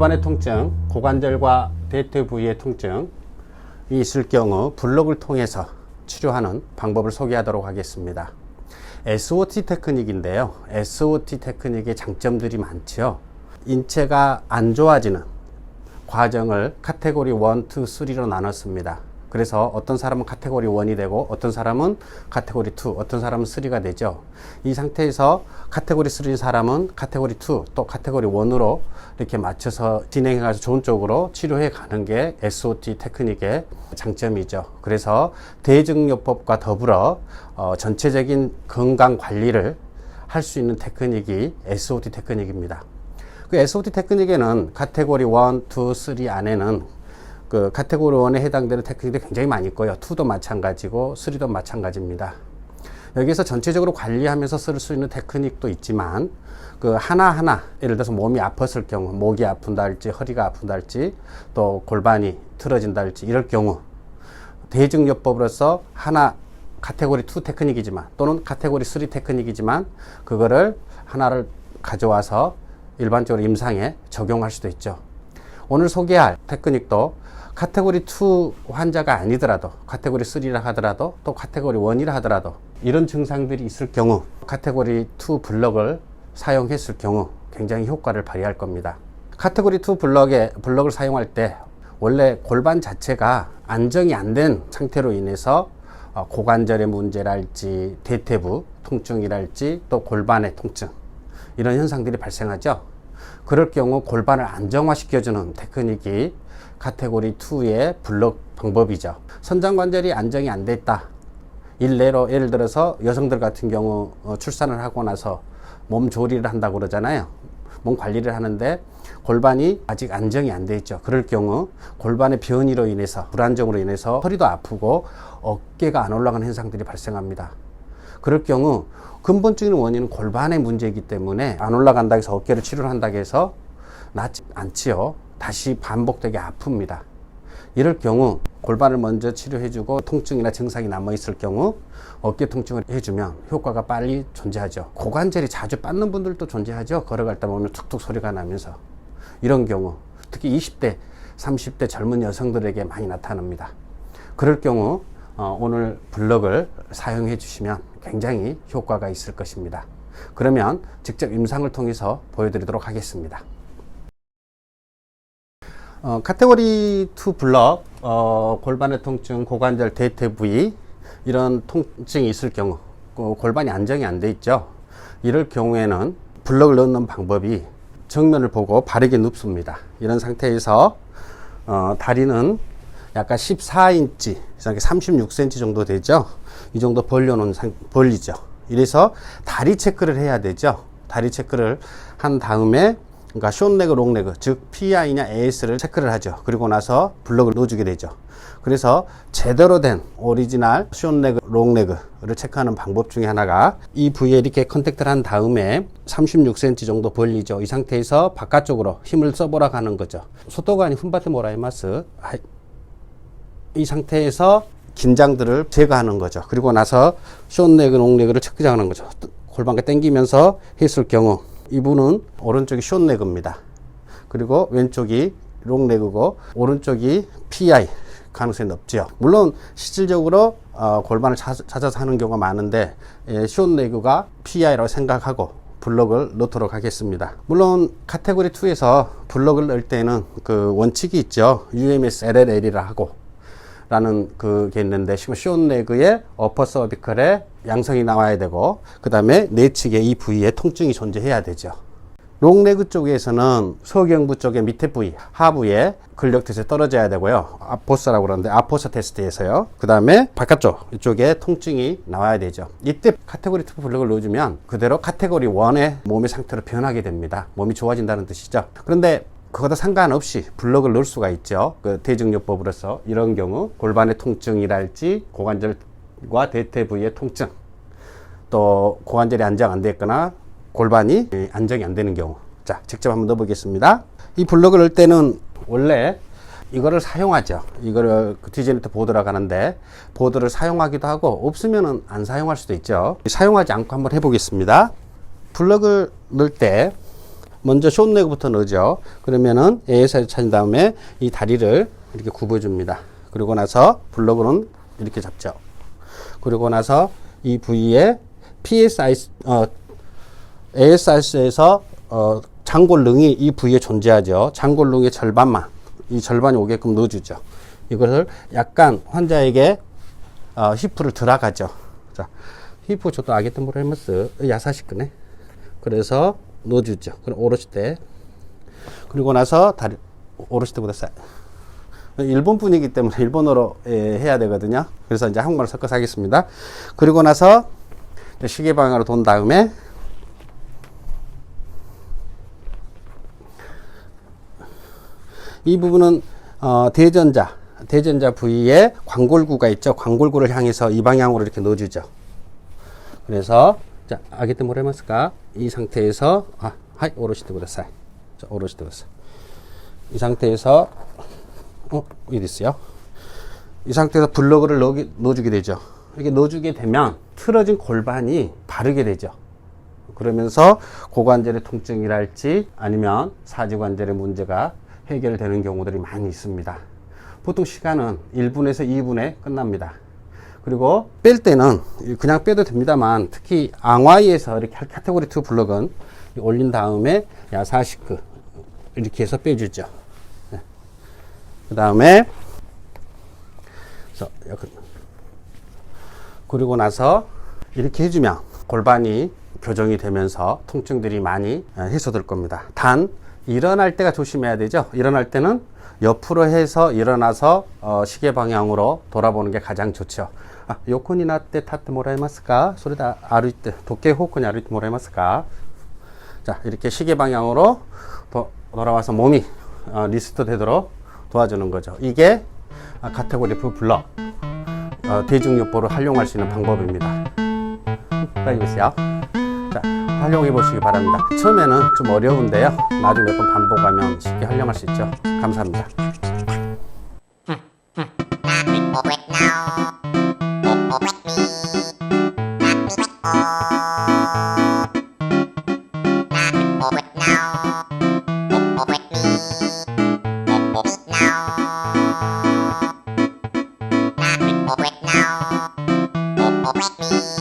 골반의 통증, 고관절과 대퇴 부위의 통증이 있을 경우 블록을 통해서 치료하는 방법을 소개하도록 하겠습니다. SOT 테크닉인데요. SOT 테크닉의 장점들이 많죠. 인체가 안 좋아지는 과정을 카테고리 1, 2, 3로 나눴습니다. 그래서 어떤 사람은 카테고리 1이 되고 어떤 사람은 카테고리 2, 어떤 사람은 3가 되죠. 이 상태에서 카테고리 3인 사람은 카테고리 2, 또 카테고리 1으로 이렇게 맞춰서 진행해 가서 좋은 쪽으로 치료해 가는 게 SOT 테크닉의 장점이죠. 그래서 대증요법과 더불어 어, 전체적인 건강 관리를 할 수 있는 테크닉이 SOT 테크닉입니다. 그 SOT 테크닉에는 카테고리 1, 2, 3 안에는 그 카테고리 1에 해당되는 테크닉이 굉장히 많이 있고요. 2도 마찬가지고 3도 마찬가지입니다. 여기서 전체적으로 관리하면서 쓸 수 있는 테크닉도 있지만 그 하나하나 예를 들어서 몸이 아팠을 경우 목이 아픈다 할지 허리가 아픈다 할지 또 골반이 틀어진다 할지 이럴 경우 대증요법으로서 하나 카테고리 2 테크닉이지만 또는 카테고리 3 테크닉이지만 그거를 하나를 가져와서 일반적으로 임상에 적용할 수도 있죠. 오늘 소개할 테크닉도 카테고리 2 환자가 아니더라도 카테고리 3라 하더라도 또 카테고리 1이라 하더라도 이런 증상들이 있을 경우 카테고리 2 블럭을 사용했을 경우 굉장히 효과를 발휘할 겁니다. 카테고리 2 블럭에 블럭을 사용할 때 원래 골반 자체가 안정이 안 된 상태로 인해서 어, 고관절의 문제랄지 대퇴부 통증이랄지 또 골반의 통증 이런 현상들이 발생하죠. 그럴 경우 골반을 안정화시켜주는 테크닉이 카테고리 2의 블록 방법이죠. 선장관절이 안정이 안 됐다. 일례로 예를 들어서 여성들 같은 경우 어, 출산을 하고 나서 몸 조리를 한다고 그러잖아요. 몸 관리를 하는데 골반이 아직 안정이 안 돼 있죠. 그럴 경우 골반의 변이로 인해서 불안정으로 인해서 허리도 아프고 어깨가 안 올라가는 현상들이 발생합니다. 그럴 경우 근본적인 원인은 골반의 문제이기 때문에 안 올라간다 해서 어깨를 치료를 한다 해서 낫지 않지요. 다시 반복되게 아픕니다. 이럴 경우 골반을 먼저 치료해주고 통증이나 증상이 남아있을 경우 어깨 통증을 해주면 효과가 빨리 존재하죠. 고관절이 자주 빠는 분들도 존재하죠. 걸어갈 때 보면 툭툭 소리가 나면서 이런 경우 특히 20대, 30대 젊은 여성들에게 많이 나타납니다. 그럴 경우 어, 오늘 블럭을 사용해 주시면 굉장히 효과가 있을 것입니다. 그러면 직접 임상을 통해서 보여드리도록 하겠습니다. 어, 카테고리 2 블럭, 어, 골반의 통증, 고관절 대퇴 부위, 이런 통증이 있을 경우, 그 골반이 안정이 안 돼 있죠. 이럴 경우에는 블럭을 넣는 방법이 정면을 보고 바르게 눕습니다. 이런 상태에서, 어, 다리는 약간 14인치, 36cm 정도 되죠. 이 정도 벌려놓은 상, 벌리죠. 이래서 다리 체크를 해야 되죠. 다리 체크를 한 다음에 그러니까 숏레그, 롱레그, 즉 PI냐 AS를 체크를 하죠. 그리고 나서 블럭을 넣어주게 되죠. 그래서 제대로 된 오리지널 숏레그, 롱레그를 체크하는 방법 중에 하나가 이 부위에 이렇게 컨택트를 한 다음에 36cm 정도 벌리죠. 이 상태에서 바깥쪽으로 힘을 써보라 하는 거죠. 소토가니 훈바테 모라이마스 이 상태에서 긴장들을 제거하는 거죠. 그리고 나서 숏레그, 롱레그를 체크하는 거죠. 골반과 당기면서 했을 경우 이분은 오른쪽이 숏레그입니다. 그리고 왼쪽이 롱레그고 오른쪽이 PI 가능성이 높죠. 물론 실질적으로 어, 골반을 찾아서 하는 경우가 많은데 예, 숏레그가 PI라고 생각하고 블럭을 넣도록 하겠습니다. 물론 카테고리 2에서 블럭을 넣을 때는 그 원칙이 있죠. UMS LLL이라 하고 라는 그게 있는데 숏레그의 어퍼 서비컬에 양성이 나와야 되고 그 다음에 내측의 이 부위에 통증이 존재해야 되죠. 롱레그 쪽에서는 소경부 쪽의 밑에 부위, 하부에 근력 테스트 떨어져야 되고요. 아포스라고 그러는데 아포스 테스트에서요. 그 다음에 바깥쪽 이쪽에 통증이 나와야 되죠. 이때 카테고리 2 블록을 넣어주면 그대로 카테고리 1의 몸의 상태로 변하게 됩니다. 몸이 좋아진다는 뜻이죠. 그런데 그거다 상관없이 블럭을 넣을 수가 있죠. 그 대증요법으로서 이런 경우 골반의 통증이랄지 고관절과 대퇴 부위의 통증 또 고관절이 안정 안 됐거나 골반이 안정이 안 되는 경우 자 직접 한번 넣어보겠습니다. 이 블럭을 넣을 때는 원래 이거를 사용하죠. 이거를 그 디제네트 보드라고 하는데 보드를 사용하기도 하고 없으면은 안 사용할 수도 있죠. 사용하지 않고 한번 해보겠습니다. 블럭을 넣을 때 먼저 숏내부터 넣죠. 그러면은 AS를 찾은 다음에 이 다리를 이렇게 굽어줍니다. 그리고 나서 블럭으로는 이렇게 잡죠. 그리고 나서 이 부위에 PSI, 어, ASR에서 어, 장골릉이 이 부위에 존재하죠. 장골릉의 절반만, 이 절반이 오게끔 넣어주죠. 이것을 약간 환자에게 어, 히프를 들어가죠. 자, 히프 저도 아게트 모레머스 야사시크네. 그래서 넣어주죠. 그럼 오롯이 때. 그리고 나서 다리, 오롯이 때보다 싸. 일본 분이기 때문에 일본어로 예, 해야 되거든요. 그래서 이제 한국말을 섞어서 하겠습니다. 그리고 나서 시계 방향으로 돈 다음에 이 부분은 어, 대전자, 대전자 부위에 광골구가 있죠. 광골구를 향해서 이 방향으로 이렇게 넣어주죠. 그래서 자, 아게테 모레마스까 이 상태에서 아, 구다사이. 이 상태에서 어, 이리 있어요. 이 상태에서 블로그를 넣, 넣어 주게 되죠. 이렇게 넣어주게 되면 틀어진 골반이 바르게 되죠. 그러면서 고관절의 통증이랄지 아니면 사지관절의 문제가 해결되는 경우들이 많이 있습니다. 보통 시간은 1분에서 2분에 끝납니다. 그리고 뺄 때는 그냥 빼도 됩니다만 특히 앙와이에서 이렇게 카테고리 2 블럭은 올린 다음에 야사시크 이렇게 해서 빼주죠. 네. 그 다음에 그리고 나서 이렇게 해주면 골반이 교정이 되면서 통증들이 많이 해소될 겁니다. 단 일어날 때가 조심해야 되죠. 일어날 때는 옆으로 해서 일어나서 어, 시계 방향으로 돌아보는 게 가장 좋죠. 아, 요코니 나때 타트 모라이마스까? 소리다 아르이때 도케 호코니 아르이때 모라이마스까? 자, 이렇게 시계 방향으로 도, 돌아와서 몸이 어, 리스트 되도록 도와주는 거죠. 이게 아, 카테고리 F 블럭 어, 대중요법을 활용할 수 있는 방법입니다. 따이보세요. 자, 활용해 보시기 바랍니다. 처음에는 좀 어려운데요. 나중에 몇 번 반복하면 쉽게 활용할 수 있죠. 감사합니다. Thank you.